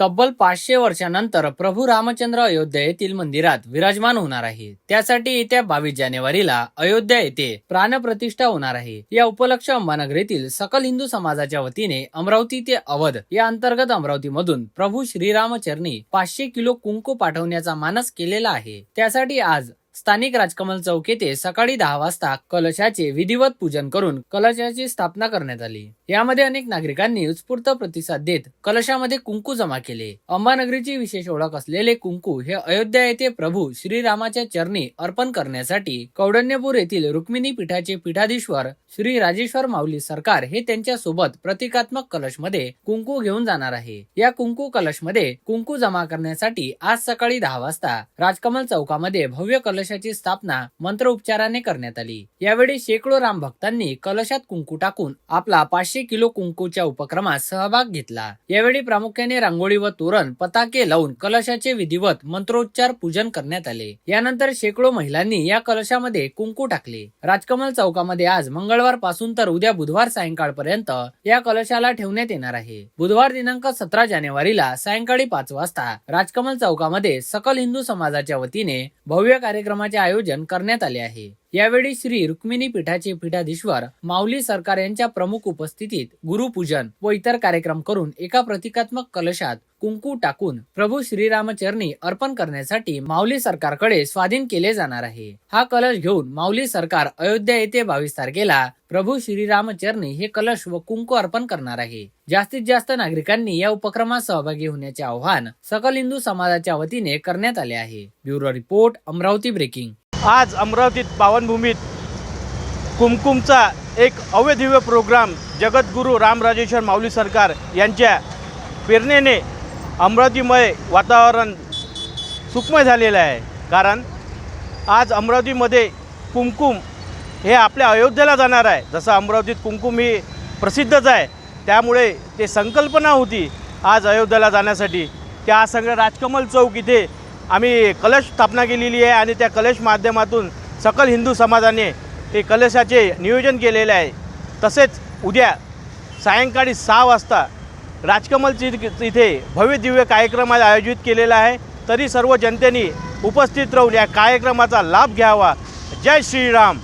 तब्बल पाचशे वर्षानंतर प्रभू रामचंद्र अयोध्या येथील मंदिरात विराजमान होणार आहे. त्यासाठी येत्या बावीस जानेवारीला अयोध्या येथे प्राणप्रतिष्ठा होणार आहे. या उपलक्ष अंबानगर येथील सकल हिंदू समाजाच्या वतीने अमरावती ते अवध या अंतर्गत अमरावतीमधून प्रभू श्रीरामचरणी पाचशे किलो कुंकू पाठवण्याचा मानस केलेला आहे. त्यासाठी आज स्थानिक राजकमल चौक येथे सकाळी दहा वाजता कलशाचे विधिवत पूजन करून कलशाची स्थापना करण्यात आली. यामध्ये अनेक नागरिकांनी उत्स्फूर्त प्रतिसाद देत कलशामध्ये कुंकू जमा केले. अंबानगरीची विशेष ओळख असलेले कुंकू हे अयोध्या येथे प्रभू श्रीरामाच्या चरणी अर्पण करण्यासाठी कौडण्यपूर येथील रुक्मिणी पीठाचे पीठाधीश्वर श्री राजेश्वर माऊली सरकार हे त्यांच्यासोबत प्रतिकात्मक कलशमध्ये कुंकू घेऊन जाणार आहे. या कुंकू कलशमध्ये कुंकू जमा करण्यासाठी आज सकाळी दहा वाजता राजकमल चौकामध्ये भव्य कलश कलशाची स्थापना मंत्रोपचाराने करण्यात आली. यावेळी शेकडो राम भक्तांनी कलशात कुंकू टाकून आपला पाचशे किलो कुंकूच्या उपक्रमात सहभाग घेतला. यावेळी प्रामुख्याने रांगोळी व तोरण पताके लावून कलशाचे विधिवत मंत्रोच्चार पूजन करण्यात आले. यानंतर शेकडो महिलांनी या कलशामध्ये कुंकू टाकले. राजकमल चौकामध्ये आज मंगळवारपासून तर उद्या बुधवार सायंकाळपर्यंत या कलशाला ठेवण्यात येणार आहे. बुधवार दिनांक सतरा जानेवारीला सायंकाळी पाच वाजता राजकमल चौकामध्ये सकल हिंदू समाजाच्या वतीने भव्य कार्यक्रम कार्यक्रमाचे आयोजन करण्यात आले आहे. यावेळी श्री रुक्मिणी पीठाचे पीठाधीश्वर माऊली सरकार यांच्या प्रमुख उपस्थितीत गुरुपूजन व इतर कार्यक्रम करून एका प्रतिकात्मक कलशात कुंकू टाकून प्रभू श्रीरामचरणी अर्पण करण्यासाठी माऊली सरकारकडे स्वाधीन केले जाणार आहे. हा कलश घेऊन माऊली सरकार अयोध्या येथे बावीस तारखेला प्रभू श्रीरामचरणी हे कलश व कुंकू अर्पण करणार आहे. जास्तीत जास्त नागरिकांनी या उपक्रमात सहभागी होण्याचे आवाहन सकल हिंदू समाजाच्या वतीने करण्यात आले आहे. Bureau report Amravati breaking. आज अमरावतीत पावनभूमीत कुमकुमचा एक अवैधिव्य प्रोग्राम जगद्गुरू रामराजेश्वर माऊली सरकार यांच्या प्रेरणेने अमरावतीमय वातावरण सुखमय झालेलं आहे. कारण आज अमरावतीमध्ये कुमकुम हे आपल्या अयोध्येला जाणार आहे. जसं अमरावतीत कुमकुम ही प्रसिद्धच आहे. त्यामुळे ते संकल्पना होती आज अयोध्येला जाण्यासाठी. त्या आज सगळं राजकमल चौक इथे आम्ही कलश स्थापना केलेली आहे आणि त्या कलश माध्यमातून सकल हिंदू समाजाने ते कलशाचे नियोजन केलेले आहे. तसेच उद्या सायंकाळी सहा वाजता राजकमलची इथे भव्य दिव्य कार्यक्रम आयोजित केलेला आहे. तरी सर्व जनतेने उपस्थित राहून या कार्यक्रमाचा लाभ घ्यावा. जय श्रीराम.